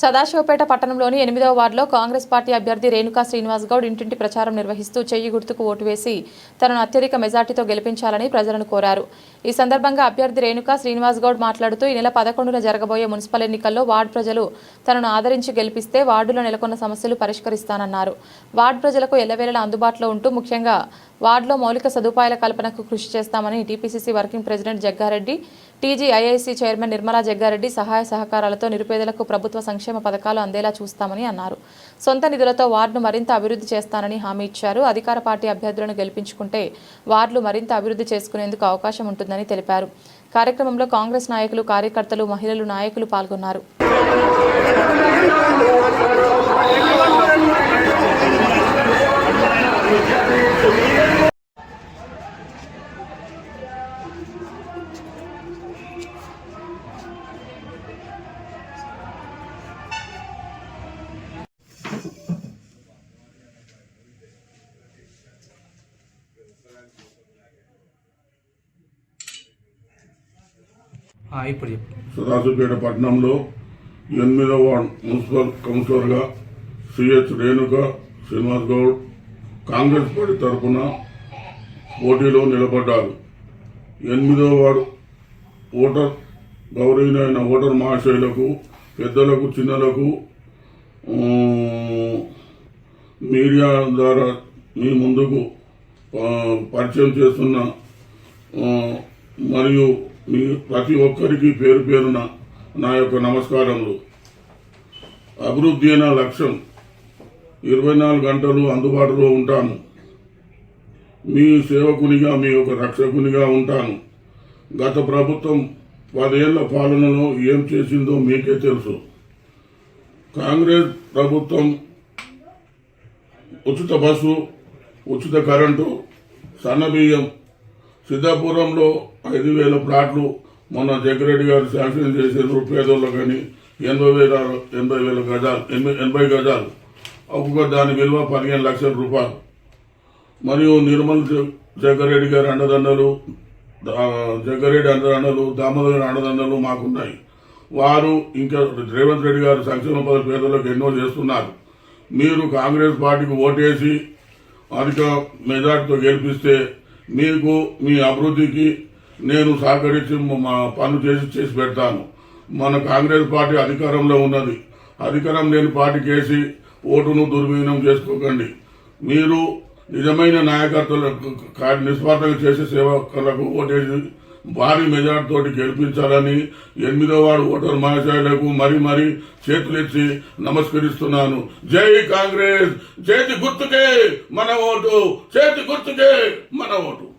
సదాశివపేట పట్టణంలోని ఎనిమిదవ వార్డులో కాంగ్రెస్ పార్టీ అభ్యర్థి రేణుకా శ్రీనివాస్ గౌడ్ ఇంటింటి ప్రచారం నిర్వహిస్తూ చెయ్యి గుర్తుకు ఓటు వేసి తనను అత్యధిక మెజార్టీతో గెలిపించాలని ప్రజలను కోరారు. ఈ సందర్భంగా అభ్యర్థి రేణుకా శ్రీనివాస్ గౌడ్ మాట్లాడుతూ ఈ నెల పదకొండున జరగబోయే మున్సిపల్ ఎన్నికల్లో వార్డు ప్రజలు తనను ఆదరించి గెలిపిస్తే వార్డులో నెలకొన్న సమస్యలు పరిష్కరిస్తానన్నారు. వార్డు ప్రజలకు ఎల్లవేళలా అందుబాటులో ఉంటూ ముఖ్యంగా వార్డులో మౌలిక సదుపాయాల కల్పనకు కృషి చేస్తామని TPCC working president Jaggareddy TGIIC chairman Nirmala Jaggareddy సహాయ సహకారాలతో నిరుపేదలకు ప్రభుత్వ సంక్షేమ పథకాలు అందేలా చూస్తామని అన్నారు. సొంత నిధులతో వార్డును మరింత అభివృద్ధి చేస్తానని హామీ ఇచ్చారు. అధికార పార్టీ అభ్యర్థులను గెలిపించుకుంటే వార్డులు మరింత అభివృద్ధి చేసుకునేందుకు అవకాశం ఉంటుందని తెలిపారు. కార్యక్రమంలో కాంగ్రెస్ నాయకులు కార్యకర్తలు మహిళలు నాయకులు పాల్గొన్నారు. ఇప్పుడు చెప్పు. సదాశివపేట పట్టణంలో ఎనిమిదవ వార్డ్ మున్సిపల్ కౌన్సిలర్గా సిహెచ్ రేణుక శ్రీనివాస్ గౌడ్ కాంగ్రెస్ పార్టీ తరఫున పోటీలో నిలబడ్డారు. ఎనిమిదవ వార్డు ఓటర్ గౌరవనీయులైన ఓటర్ మహాశయులకు పెద్దలకు చిన్నలకు మీడియా ద్వారా మీ ముందుకు పరిచయం చేస్తున్న మరియు మీ ప్రతి ఒక్కరికి పేరు పేరున నా యొక్క నమస్కారములు. అభివృద్ధి అయిన లక్ష్యం ఇరవై నాలుగు గంటలు అందుబాటులో ఉంటాను. మీ సేవకునిగా మీ యొక్క రక్షకునిగా ఉంటాను. గత ప్రభుత్వం పదేళ్ళ పాలనలో ఏం చేసిందో మీకే తెలుసు. కాంగ్రెస్ ప్రభుత్వం ఉచిత బస్సు ఉచిత కరెంటు సన్నబియ్యం సిద్ధాపురంలో ఐదు వేల ప్లాట్లు మొన్న జగ్గిరెడ్డి గారు శాంక్షన్ చేసారు పేదోళ్ళు కానీ ఎనభై వేల ఎనభై వేల గజాలు ఎనభై ఎనభై గజాలు. ఒక్కొక్క దాని విలువ పదిహేను లక్షల రూపాయలు. మరియు నిర్మల్ జ- జగ్గారెడ్డి గారి అండదండలు జగ్గరెడ్డి జగ్గారెడ్డి అండదండలు దామోదర్ గారి అండదండలు మాకున్నాయి. వారు ఇంకా రేవంత్ రెడ్డి గారు సంక్షేమ పద పేదలకు ఎన్నో చేస్తున్నారు. మీరు కాంగ్రెస్ పార్టీకి ఓటేసి అధిక మెజార్టీతో గెలిపిస్తే మీకు మీ అభివృద్ధికి నేను సహకరించి మా పనులు చేసి చేసి పెడతాను. మన కాంగ్రెస్ పార్టీ అధికారంలో ఉన్నది. అధికారం లేని పార్టీకి వేసి ఓటును దుర్వినియోగం చేసుకోకండి. మీరు నిజమైన నాయకత్వాలకు కా- నిస్వార్థంగా చేసే సేవకులకు ఓటేసి భారీ మెజార్టీ తోటి గెలిపించాలని ఎనిమిదో వాడు ఓటర్ మహాశయులకు మరీ మరీ చేతులెత్తి నమస్కరిస్తున్నాను. జై కాంగ్రెస్! చేతి గుర్తుకే మన ఓటు! చేతి గుర్తుకే మన ఓటు!